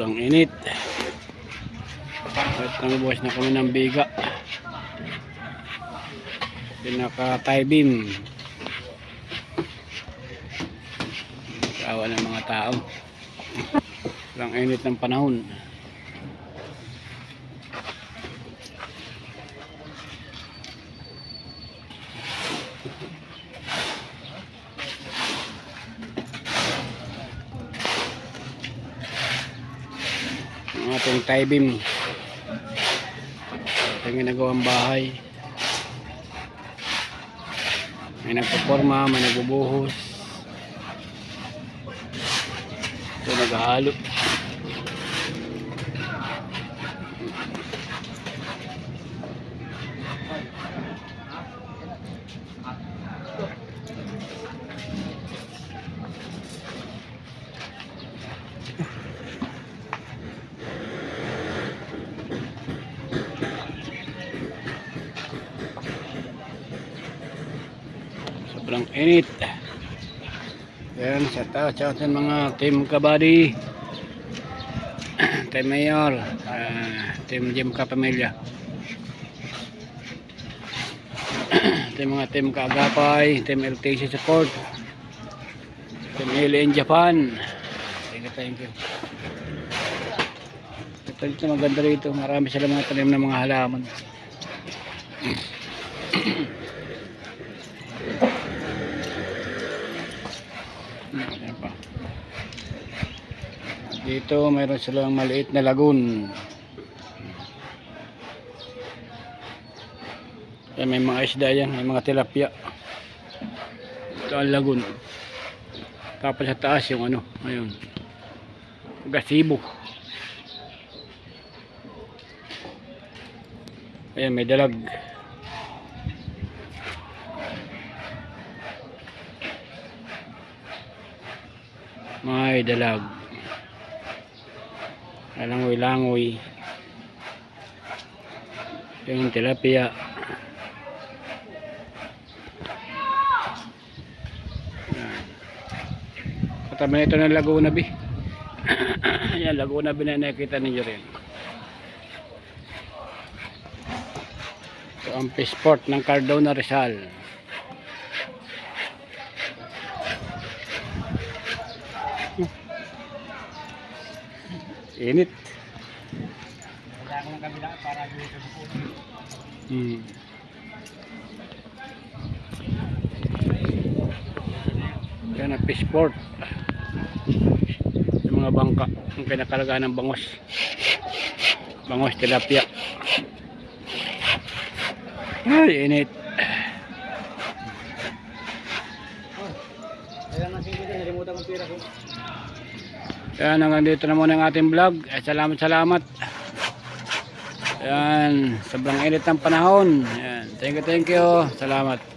Sobrang init. At nangubukas na kami ng biga. Pinaka tie beam. Kawa ng mga tao. Sobrang init ng panahon. Ang ating tie beam ating ginagawang bahay. May nagpaporma may nagbubuhos. Ito naghahalo sobrang init. Yan sa taas sa ating mga team kabady. Team mayor ah, team Jim Kapamilya. Team mga team kaagapay team LTC support. Team Alien Japan. Thank you thank you. Ito dito maganda rito. Marami sila mga tanim ng mga halaman Dito mayroon silang maliit na lagoon. Yan, may mga isda yan, may mga tilapia. Ito ang lagoon. Tapos sa taas yung ano, ayun. Gasibo. Ayan, may dalag. May dalag. Langoy-langoy. Yung tilapia. Katabi na ito ng Laguna Bay. Yan, Laguna Bay na nakita ninyo rin. Ito ang P-Sport ng Cardona Rizal. Init. Hmm. Yan ang fishport. Yung mga bangka. Ang kinakalagaan ng bangos. Bangos, tilapia. Ay, init. Yan, hanggang dito na muna ang ating vlog. Eh, salamat, salamat. Yan, sobrang init ng panahon. Yan, thank you, thank you. Salamat.